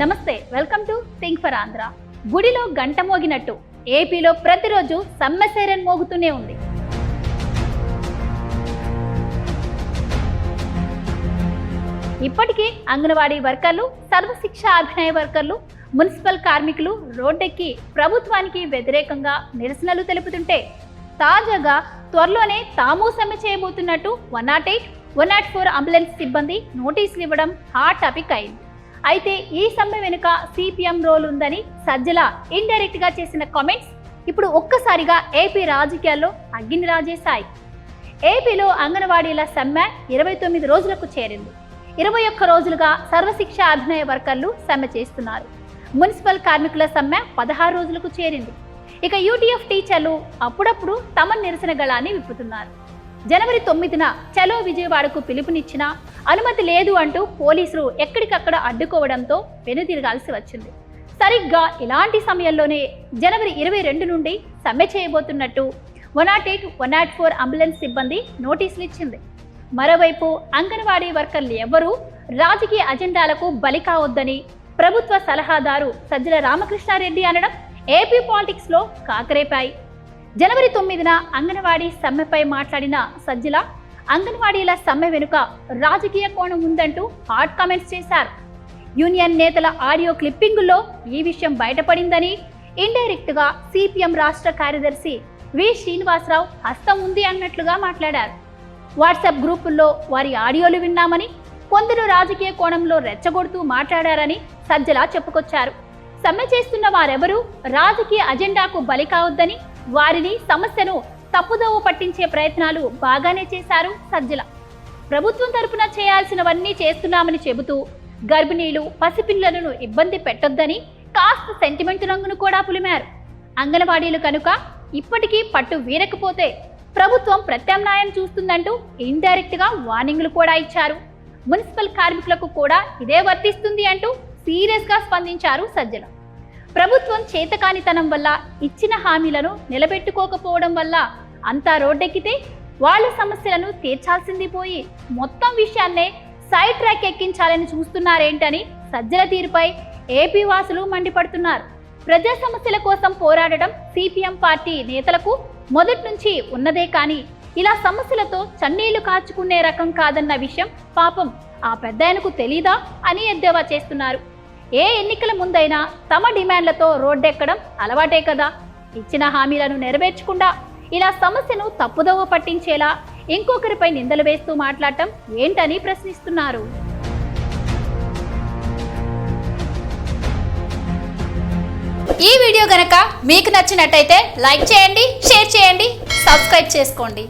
నమస్తే welcome to think for Andhra. గుడిలో గంట మోగినట్టు ఏపీలో ప్రతిరోజు సమ్మె సైరన్ మోగుతూనే ఉంది. ఇప్పటికీ అంగన్వాడీ వర్కర్లు సర్వశిక్ష అభినయ వర్కర్లు మున్సిపల్ కార్మికులు రోడ్డెక్కి ప్రభుత్వానికి వ్యతిరేకంగా నిరసనలు తెలుపుతుంటే తాజాగా త్వరలోనే తాము సమ్మె చేయబోతున్నట్టు one nought eight one nought four ambulance సిబ్బంది నోటీసులు ఇవ్వడం హాట్ టాపిక్ అయింది. అయితే ఈ సమ్మె వెనుక సిపిఎం రోల్ ఉందని సజ్జల ఇండైరెక్ట్గా చేసిన కామెంట్స్ ఇప్పుడు ఒక్కసారిగా ఏపీ రాజకీయాల్లో అగ్గిని రాజేశాయి. ఏపీలో అంగన్వాడీల సమ్మె ఇరవై తొమ్మిది రోజులకు చేరింది. ఇరవై ఒక్క రోజులుగా సర్వశిక్ష అభినయ వర్కర్లు సమ్మె చేస్తున్నారు. మున్సిపల్ కార్మికుల సమ్మె పదహారు రోజులకు చేరింది. ఇక యూటీఎఫ్ టీచర్లు అప్పుడప్పుడు తమ నిరసన గళాన్ని విప్పుతున్నారు. జనవరి తొమ్మిదిన చలో విజయవాడకు పిలుపునిచ్చిన అనుమతి లేదు అంటూ పోలీసులు ఎక్కడికక్కడ అడ్డుకోవడంతో వెనుదిరగాల్సి వచ్చింది. సరిగ్గా ఇలాంటి సమయంలోనే జనవరి ఇరవై రెండు నుండి సమ్మె చేయబోతున్నట్టు one nought eight one nought four ambulance సిబ్బంది నోటీసులు ఇచ్చింది మరోవైపు అంగన్వాడీ వర్కర్లు ఎవ్వరూ రాజకీయ అజెండాలకు బలి కావద్దని ప్రభుత్వ సలహాదారు సజ్జల రామకృష్ణారెడ్డి అనడం ఏపీ పాలిటిక్స్లో కాకరేపాయి. జనవరి తొమ్మిదిన అంగన్వాడీ సమ్మెపై మాట్లాడిన సజ్జల అంగన్వాడీల సమ్మె వెనుక రాజకీయ కోణం ఉందంటూ హాట్ కామెంట్స్ చేశారు. యూనియన్ నేతల ఆడియో క్లిప్పింగుల్లో ఈ విషయం బయటపడిందని ఇండైరెక్ట్గా సిపిఎం రాష్ట్ర కార్యదర్శి వి. శ్రీనివాసరావు హస్తం ఉంది అన్నట్లుగా మాట్లాడారు. వాట్సాప్ గ్రూపుల్లో వారి ఆడియోలు విన్నామని కొందరు రాజకీయ కోణంలో రెచ్చగొడుతూ మాట్లాడారని సజ్జల చెప్పుకొచ్చారు. సమ్మె చేస్తున్న వారెవరూ? రాజకీయ అజెండాకు బలి కావద్దని వారిని సమస్యను తప్పుదోవ పట్టించే ప్రయత్నాలు బాగానే చేశారు సజ్జల. ప్రభుత్వం తరపున చేయాల్సినవన్నీ చేస్తున్నామని చెబుతూ గర్భిణీలు పసిపిల్లలను ఇబ్బంది పెట్టొద్దని కాస్త సెంటిమెంట్ రంగును కూడా పులిమారు. అంగన్వాడీలు కనుక ఇప్పటికీ పట్టు వీరకపోతే ప్రభుత్వం ప్రత్యామ్నాయం చూస్తుందంటూ ఇండైరెక్ట్గా వార్నింగ్లు కూడా ఇచ్చారు. మున్సిపల్ కార్మికులకు కూడా ఇదే వర్తిస్తుంది అంటూ సీరియస్గా స్పందించారు సజ్జల. ప్రభుత్వం చేతకానితనం వల్ల ఇచ్చిన హామీలను నిలబెట్టుకోకపోవడం వల్ల అంతా రోడ్డెక్కితే వాళ్ళ సమస్యలను తీర్చాల్సింది పోయి మొత్తం విషయాన్నే సైడ్ ట్రాక్ ఎక్కించాలని చూస్తున్నారేంటని సజ్జల తీరుపై ఏపీ వాసులు మండిపడుతున్నారు. ప్రజా సమస్యల కోసం పోరాడటం సిపిఎం పార్టీ నేతలకు మొదటి నుంచి ఉన్నదే కానీ ఇలా సమస్యలతో చన్నీళ్ళు కాచుకునే రకం కాదన్న విషయం పాపం ఆ పెద్దాయనకు తెలీదా అని ఎద్దేవా చేస్తున్నారు. ఏ ఎన్నికల ముందైనా తమ డిమాండ్లతో రోడ్డెక్కడం అలవాటే కదా. ఇచ్చిన హామీలను నెరవేర్చకుండా ఇలా సమస్యను తప్పుదోవ పట్టించేలా ఇంకొకరిపై నిందలు వేస్తూ మాట్లాడటం ఏంటని ప్రశ్నిస్తున్నారు. ఈ వీడియో గనక మీకు నచ్చినట్టయితే లైక్ చేయండి షేర్ చేయండి సబ్స్క్రైబ్ చేసుకోండి.